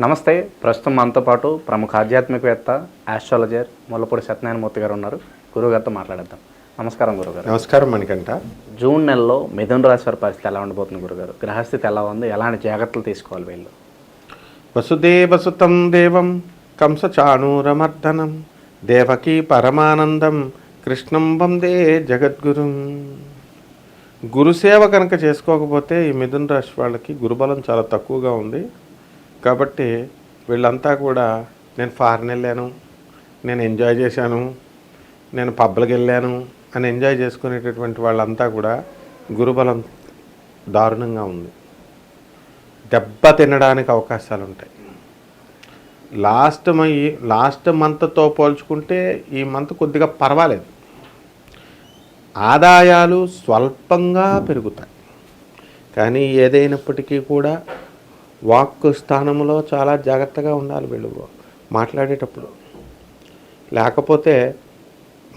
నమస్తే. ప్రస్తుతం మనతో పాటు ప్రముఖ ఆధ్యాత్మికవేత్త ఆస్ట్రాలజర్ ముల్లపూడి సత్యనారాయణమూర్తి గారు ఉన్నారు. గురువుగారితో మాట్లాడేద్దాం. నమస్కారం గురుగారు నమస్కారం మణికంట జూన్ నెలలో మిథున రాశి వారి పరిస్థితి ఎలా ఉండబోతుంది గురుగారు గ్రహస్థితి ఎలా ఉంది? ఎలాంటి జాగ్రత్తలు తీసుకోవాలి వీళ్ళు? వసుదేవసుతం దేవం కంసచాణూరమర్దనం దేవకీ పరమానందం కృష్ణం వందే జగద్గురుం. గురుసేవ కనుక చేసుకోకపోతే ఈ మిథున రాశి వాళ్ళకి గురుబలం చాలా తక్కువగా ఉంది. కాబట్టి వీళ్ళంతా కూడా నేను ఫారెన్ వెళ్ళాను నేను ఎంజాయ్ చేశాను నేను పబ్లకి వెళ్ళాను అని ఎంజాయ్ చేసుకునేటటువంటి వాళ్ళంతా కూడా గురుబలం దారుణంగా ఉంది. దెబ్బ తినడానికి అవకాశాలు ఉంటాయి లాస్ట్ మై లాస్ట్ మంత్తో పోల్చుకుంటే ఈ మంత్ కొద్దిగా పర్వాలేదు. ఆదాయాలు స్వల్పంగా పెరుగుతాయి. కానీ ఏదైనప్పటికీ కూడా వాక్ స్థానంలో చాలా జాగ్రత్తగా ఉండాలి వీళ్ళు మాట్లాడేటప్పుడు. లేకపోతే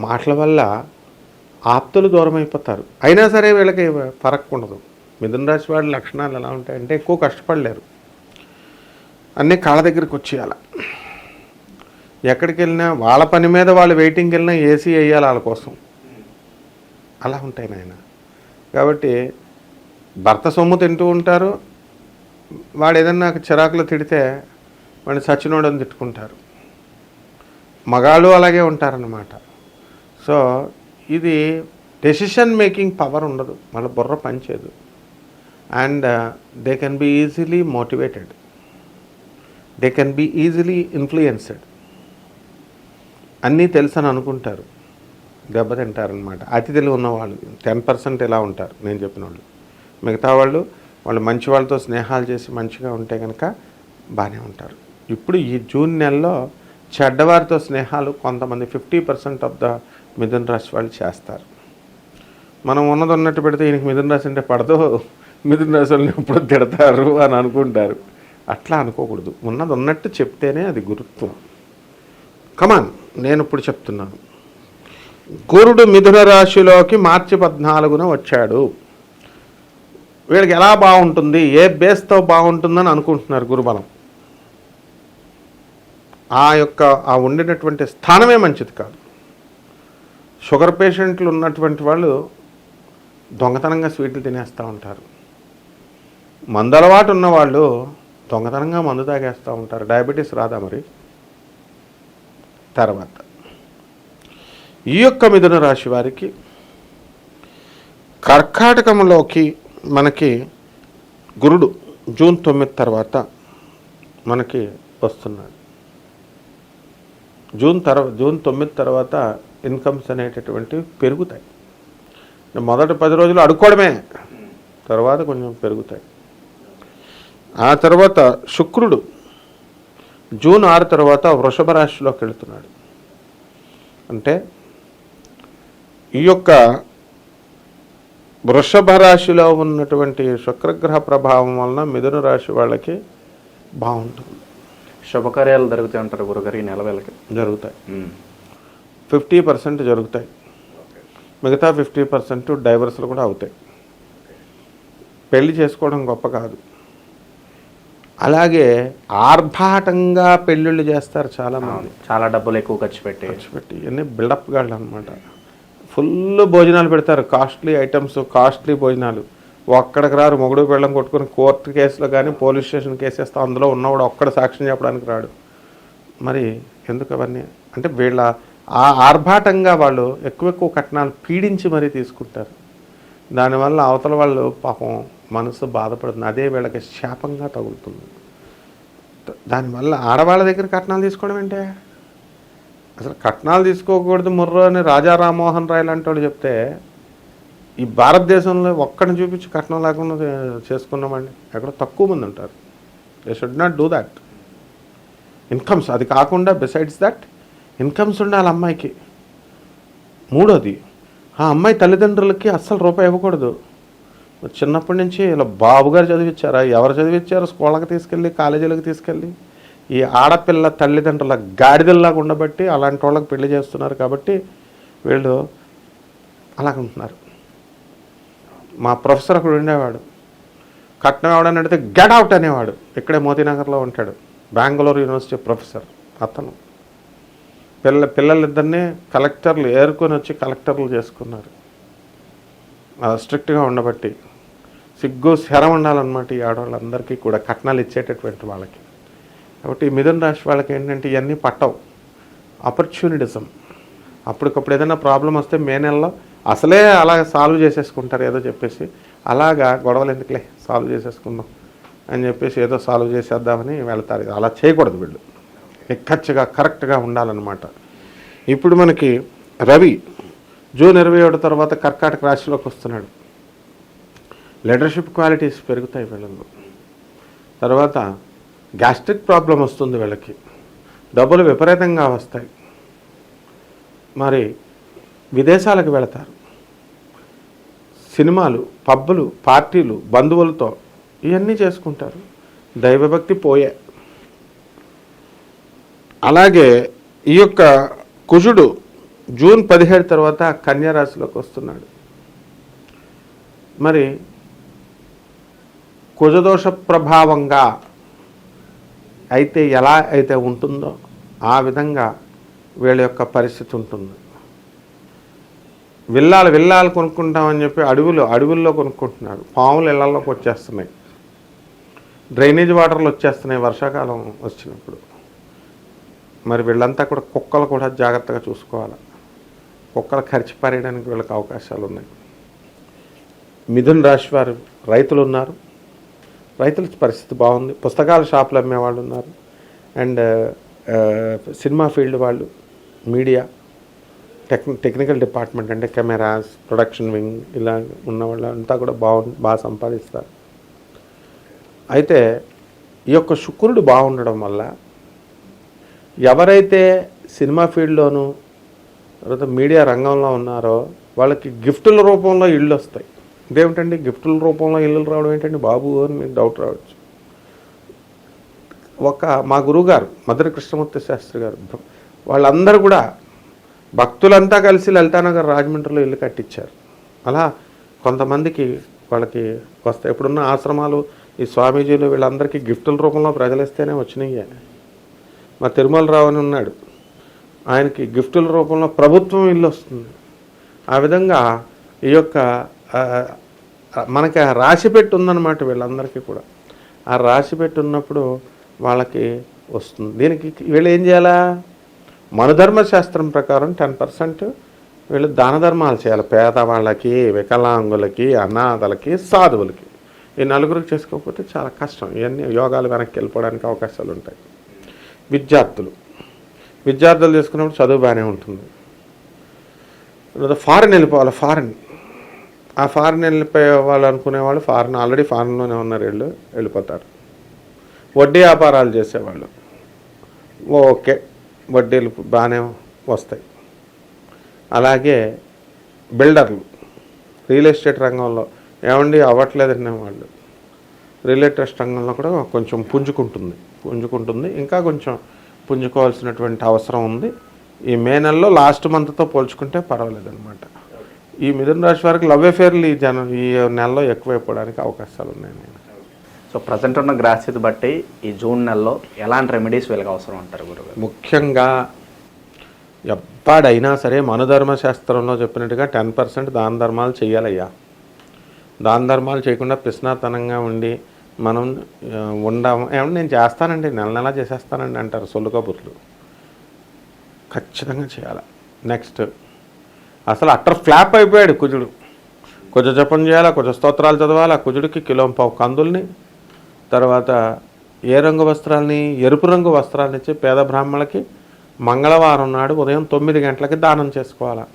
మాటల వల్ల ఆప్తులు దూరం అయిపోతారు అయినా సరే వీళ్ళకి ఫరక్ ఉండదు మిథున రాశి వాళ్ళ లక్షణాలు ఎలా ఉంటాయంటే ఎక్కువ కష్టపడలేరు. అన్నీ కాళ్ళ దగ్గరికి వచ్చేయాల. ఎక్కడికి వెళ్ళినా వాళ్ళ పని మీద వాళ్ళు వెయిటింగ్కి వెళ్ళినా ఏసీ వేయాలి వాళ్ళ కోసం. అలా ఉంటాయి నాయన. కాబట్టి భర్త సొమ్ము తింటూ ఉంటారు వాడు ఏదన్నా చిరాకులు తిడితే వాడిని సచ్చినోడని తిట్టుకుంటారు. మగాళ్ళు అలాగే ఉంటారన్నమాట. సో ఇది డెసిషన్ మేకింగ్ పవర్ ఉండదు. వాళ్ళ బుర్ర పనిచేయదు. And they can be easily motivated they can be easily influenced అన్నీ తెలుసని అనుకుంటారు. దెబ్బతింటారనమాట అతి తెలివి ఉన్నవాళ్ళు టెన్ పర్సెంట్ ఇలా ఉంటారు నేను చెప్పిన వాళ్ళు మిగతా వాళ్ళు వాళ్ళు మంచి వాళ్ళతో స్నేహాలు చేసి మంచిగా ఉంటే కనుక బాగానే ఉంటారు. ఇప్పుడు ఈ జూన్ నెలలో చెడ్డవారితో స్నేహాలు కొంతమంది ఫిఫ్టీ పర్సెంట్ ఆఫ్ ద మిథున రాశి వాళ్ళు చేస్తారు. మనం ఉన్నది ఉన్నట్టు పెడితే ఈయనకి మిథున రాశి అంటే పడదు మిథున రాశి వాళ్ళని ఎప్పుడు తిడతారు అని అనుకుంటారు. అట్లా అనుకోకూడదు. ఉన్నది ఉన్నట్టు చెప్తేనే అది గురుత్వం కమాన్ నేను ఇప్పుడు చెప్తున్నాను. గురుడు మిథున రాశిలోకి మార్చి పద్నాలుగున వచ్చాడు. వీళ్ళకి ఎలా బాగుంటుంది ఏ బేస్తో బాగుంటుందని అనుకుంటున్నారు గురుబలం. ఆ యొక్క ఆ ఉండినటువంటి స్థానమే మంచిది కాదు. షుగర్ పేషెంట్లు ఉన్నటువంటి వాళ్ళు దొంగతనంగా స్వీట్లు తినేస్తూ ఉంటారు. మందు అలవాటు ఉన్నవాళ్ళు దొంగతనంగా మందు తాగేస్తూ ఉంటారు. డయాబెటీస్ రాదా మరి? తర్వాత. ఈ యొక్క మిథున రాశి వారికి కర్కాటకంలోకి మనకి గురుడు జూన్ తొమ్మిది తర్వాత మనకి వస్తున్నాడు. జూన్ తర్వాత జూన్ తొమ్మిది తర్వాత ఇన్కమ్స్ అనేటటువంటివి పెరుగుతాయి. మొదటి పది రోజులు అడుక్కోవడమే తర్వాత కొంచెం పెరుగుతాయి. ఆ తర్వాత శుక్రుడు జూన్ ఆరు తర్వాత వృషభ రాశిలోకి వెళుతున్నాడు. అంటే ఈ యొక్క వృషభ రాశిలో ఉన్నటువంటి శుక్రగ్రహ ప్రభావం వలన మిథున రాశి వాళ్ళకి బాగుంటుంది. శుభకార్యాలు జరుగుతాయి అంటారు గురుగారు ఈ నెల వేళకి. జరుగుతాయి. ఫిఫ్టీ పర్సెంట్ జరుగుతాయి. మిగతా ఫిఫ్టీ పర్సెంట్ డైవర్స్లు కూడా అవుతాయి. పెళ్ళి చేసుకోవడం గొప్ప కాదు. అలాగే ఆర్భాటంగా పెళ్ళిళ్ళు చేస్తారు చాలామంది. చాలా డబ్బులు ఎక్కువ ఖర్చు పెట్టి. ఖర్చు పెట్టి ఇవన్నీ బిల్డప్ గాళ్ళు అనమాట ఫుల్ భోజనాలు పెడతారు. కాస్ట్లీ ఐటమ్స్ కాస్ట్లీ భోజనాలు. ఒక్కడికి రారు. మొగుడు పెళ్ళం కొట్టుకుని కోర్టు కేసులో కానీ పోలీస్ స్టేషన్ కేసేస్తా అందులో ఉన్నవాడు ఒక్కడ సాక్ష్యం చెప్పడానికి రాడు. మరి ఎందుకు అవన్నీ? అంటే వీళ్ళ ఆ ఆర్భాటంగా వాళ్ళు ఎక్కువ ఎక్కువ కట్నాలు పీడించి మరీ తీసుకుంటారు. దానివల్ల అవతల వాళ్ళు పాపం మనసు బాధపడుతుంది. అదే వీళ్ళకి శాపంగా తగులుతుంది. దానివల్ల ఆడవాళ్ళ దగ్గర కట్నాలు తీసుకోవడం ఏంటే? అసలు కట్నాలు తీసుకోకూడదు ముర్రో అని రాజా రామ్మోహన్ రాయ్ లాంటి చెప్తే ఈ భారతదేశంలో ఒక్కడిని చూపించి కట్నం లేకుండా చేసుకున్నామండి. ఎక్కడో తక్కువ మంది ఉంటారు. They should not do that incomes అది కాకుండా బిసైడ్స్ దట్ ఇన్కమ్స్ ఉండాలి అమ్మాయికి. మూడోది ఆ అమ్మాయి తల్లిదండ్రులకి అస్సలు రూపాయి ఇవ్వకూడదు. చిన్నప్పటి నుంచి ఇలా బాబుగారు చదివించారా ఎవరు చదివించారు స్కూళ్ళకి తీసుకెళ్ళి కాలేజీలకు తీసుకెళ్ళి. ఈ ఆడపిల్ల తల్లిదండ్రుల గాడిదల్లాగా ఉండబట్టి అలాంటి వాళ్ళకి పెళ్ళి చేస్తున్నారు కాబట్టి వీళ్ళు అలాగుంటున్నారు మా ప్రొఫెసర్ అక్కడ ఉండేవాడు. కట్నం ఎవడని అడిగితే గెట్ అవుట్ అనేవాడు. ఇక్కడే మోతీనగర్లో ఉంటాడు. బెంగళూరు యూనివర్సిటీ ప్రొఫెసర్ అతను. పిల్ల పిల్లలిద్దరినీ కలెక్టర్లు ఏరుకొని వచ్చి కలెక్టర్లు చేసుకున్నారు. స్ట్రిక్ట్గా ఉండబట్టి. సిగ్గు శరం ఉండాలన్నమాట ఈ ఆడవాళ్ళందరికీ కూడా కట్నాలు ఇచ్చేటటువంటి వాళ్ళకి. కాబట్టి మిథున రాశి వాళ్ళకి ఏంటంటే ఇవన్నీ పట్టవు. ఆపర్చునిటిజం అప్పటికప్పుడు ఏదైనా ప్రాబ్లం వస్తే మే నెలలో అసలే అలా సాల్వ్ చేసేసుకుంటారు ఏదో చెప్పేసి. అలాగా గొడవలు ఎందుకులే? సాల్వ్ చేసేసుకుందాం అని చెప్పేసి ఏదో సాల్వ్ చేసేద్దామని వెళ్తారు. అలా చేయకూడదు వీళ్ళు. నిక్కచ్చిగా కరెక్ట్గా ఉండాలన్నమాట. ఇప్పుడు మనకి రవి జూన్ ఇరవై ఏడు తర్వాత కర్కాటక రాశిలోకి వస్తున్నాడు. లీడర్షిప్ క్వాలిటీస్ పెరుగుతాయి వీళ్ళలో తర్వాత గ్యాస్ట్రిక్ ప్రాబ్లం వస్తుంది వీళ్ళకి. డబ్బులు విపరీతంగా వస్తాయి. మరి విదేశాలకు వెళతారు. సినిమాలు పబ్బులు పార్టీలు బంధువులతో ఇవన్నీ చేసుకుంటారు. దైవభక్తి పోయే. అలాగే ఈ యొక్క కుజుడు జూన్ పదిహేడు తర్వాత కన్యారాశిలోకి వస్తున్నాడు. మరి కుజదోష ప్రభావంగా అయితే ఎలా అయితే ఉంటుందో ఆ విధంగా వీళ్ళ యొక్క పరిస్థితి ఉంటుంది. విల్లాలు విల్లాలు కొనుక్కుంటామని చెప్పి అడవులు అడవుల్లో కొనుక్కుంటున్నారు. పాములు ఇళ్ళలోకి వచ్చేస్తున్నాయి. డ్రైనేజ్ వాటర్లు వచ్చేస్తున్నాయి వర్షాకాలం వచ్చినప్పుడు. మరి వీళ్ళంతా కూడా కుక్కలు కూడా జాగ్రత్తగా చూసుకోవాలి. కుక్కలు ఖర్చు పారేయడానికి వీళ్ళకి అవకాశాలు ఉన్నాయి. మిథున్ రాశి వారు రైతులు ఉన్నారు. రైతుల పరిస్థితి బాగుంది. పుస్తకాల షాపులు అమ్మేవాళ్ళు ఉన్నారు. అండ్ సినిమా ఫీల్డ్ వాళ్ళు మీడియా టెక్ టెక్నికల్ డిపార్ట్మెంట్ అంటే కెమెరాస్ ప్రొడక్షన్ వింగ్ ఇలా ఉన్న వాళ్ళు అంతా కూడా బాగుంది బాగా సంపాదిస్తారు. అయితే ఈ యొక్క శుక్రుడు బాగుండడం వల్ల ఎవరైతే సినిమా ఫీల్డ్లోనూ తర్వాత మీడియా రంగంలో ఉన్నారో వాళ్ళకి గిఫ్టుల రూపంలో ఇళ్ళు వస్తాయి. ఇదేమిటండి? గిఫ్టుల రూపంలో ఇల్లు రావడం ఏంటండి? బాబు అని మీకు డౌట్ రావచ్చు. ఒక మా గురువుగారు మధుర కృష్ణమూర్తి శాస్త్రి గారు వాళ్ళందరూ కూడా భక్తులంతా కలిసి లలితానగర్ రాజమండ్రిలో ఇల్లు కట్టించారు. అలా కొంతమందికి వాళ్ళకి వస్తాయి ఇప్పుడున్న ఆశ్రమాలు ఈ స్వామీజీలు వీళ్ళందరికీ గిఫ్టుల రూపంలో ప్రజలు ఇస్తేనే వచ్చినాయి మా తిరుమలరావు అని ఉన్నాడు. ఆయనకి గిఫ్టుల రూపంలో ప్రభుత్వం ఇల్లు వస్తుంది. ఆ విధంగా ఈ యొక్క మనకి ఆ రాశి పెట్టి ఉందన్నమాట వీళ్ళందరికీ కూడా. ఆ రాశి పెట్టి ఉన్నప్పుడు వాళ్ళకి వస్తుంది. దీనికి వీళ్ళు ఏం చేయాలా? మనుధర్మశాస్త్రం ప్రకారం టెన్ పర్సెంట్ వీళ్ళు దాన ధర్మాలు చేయాలి. పేదవాళ్ళకి వికలాంగులకి అనాథలకి సాధువులకి. ఈ నలుగురికి చేసుకోకపోతే చాలా కష్టం. ఇవన్నీ యోగాలు వెనక్కి వెళ్ళిపోవడానికి అవకాశాలు ఉంటాయి. విద్యార్థులు. విద్యార్థులు చేసుకున్నప్పుడు చదువు బాగానే ఉంటుంది. ఫారెన్ వెళ్ళిపోవాలి. ఫారెన్. ఆ ఫారెన్ వెళ్ళిపోయే వాళ్ళు అనుకునే వాళ్ళు ఫారెన్ ఆల్రెడీ ఫారెన్లోనే ఉన్నారు వీళ్ళు వెళ్ళిపోతారు. వడ్డీ వ్యాపారాలు చేసేవాళ్ళు. ఓకే వడ్డీలు బాగానే వస్తాయి. అలాగే బిల్డర్లు రియల్ ఎస్టేట్ రంగంలో ఏమండి అవ్వట్లేదనే వాళ్ళు. రియల్ ఎస్టేట్ రంగంలో కూడా కొంచెం పుంజుకుంటుంది పుంజుకుంటుంది. ఇంకా కొంచెం పుంజుకోవాల్సినటువంటి అవసరం ఉంది. ఈ మే నెలలో లాస్ట్ మంత్తో పోల్చుకుంటే పర్వాలేదన్నమాట. ఈ మిథున రాశి వారికి లవ్ అఫేర్లు ఈ జన ఈ నెలలో ఎక్కువైపోవడానికి అవకాశాలు ఉన్నాయి నేను. సో ప్రజెంట్ ఉన్న గ్రాస్థితి బట్టి ఈ జూన్ నెలలో ఎలాంటి రెమెడీస్ వీళ్ళకి అవసరం అంటారు గురుగారు ముఖ్యంగా ఎప్పుడైనా సరే మనుధర్మ శాస్త్రంలో చెప్పినట్టుగా టెన్ పర్సెంట్ దాన ధర్మాలు చేయాలయ్యా దాన ధర్మాలు చేయకుండా పిస్నాతనంగా ఉండి మనం ఉండాము ఏమన్నా నేను చేస్తానండి నెల నెల చేసేస్తానండి అంటారు సొల్లు కబుర్లు. ఖచ్చితంగా చేయాలి. నెక్స్ట్ అసలు అట్టర్ ఫ్లాప్ అయిపోయాడు కుజుడు. కుజ జపం చేయాలా కుజ స్తోత్రాలు చదవాలా? కుజుడికి కిలో పావు కందుల్ని తర్వాత ఏ రంగు వస్త్రాలని ఎరుపు రంగు వస్త్రాలని ఇచ్చి పేద బ్రాహ్మణులకి మంగళవారం నాడు ఉదయం తొమ్మిది గంటలకి దానం చేసుకోవాలా?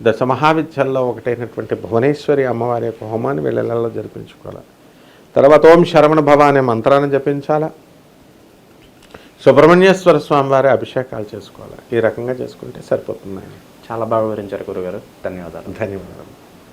దశ మహావిద్యల్లో ఒకటైనటువంటి భువనేశ్వరి అమ్మవారి యొక్క హోమాన్ని వీళ్ళలో జరిపించుకోవాలి? తర్వాత ఓం శరవణ భవ అనే మంత్రాన్ని జపించాలా? సుబ్రహ్మణ్యేశ్వర స్వామి వారి అభిషేకాలు చేసుకోవాలి? ఈ రకంగా చేసుకుంటే సరిపోతుంది చాలా బాగా వివరించారు గురుగారు. ధన్యవాదాలు. ధన్యవాదాలు.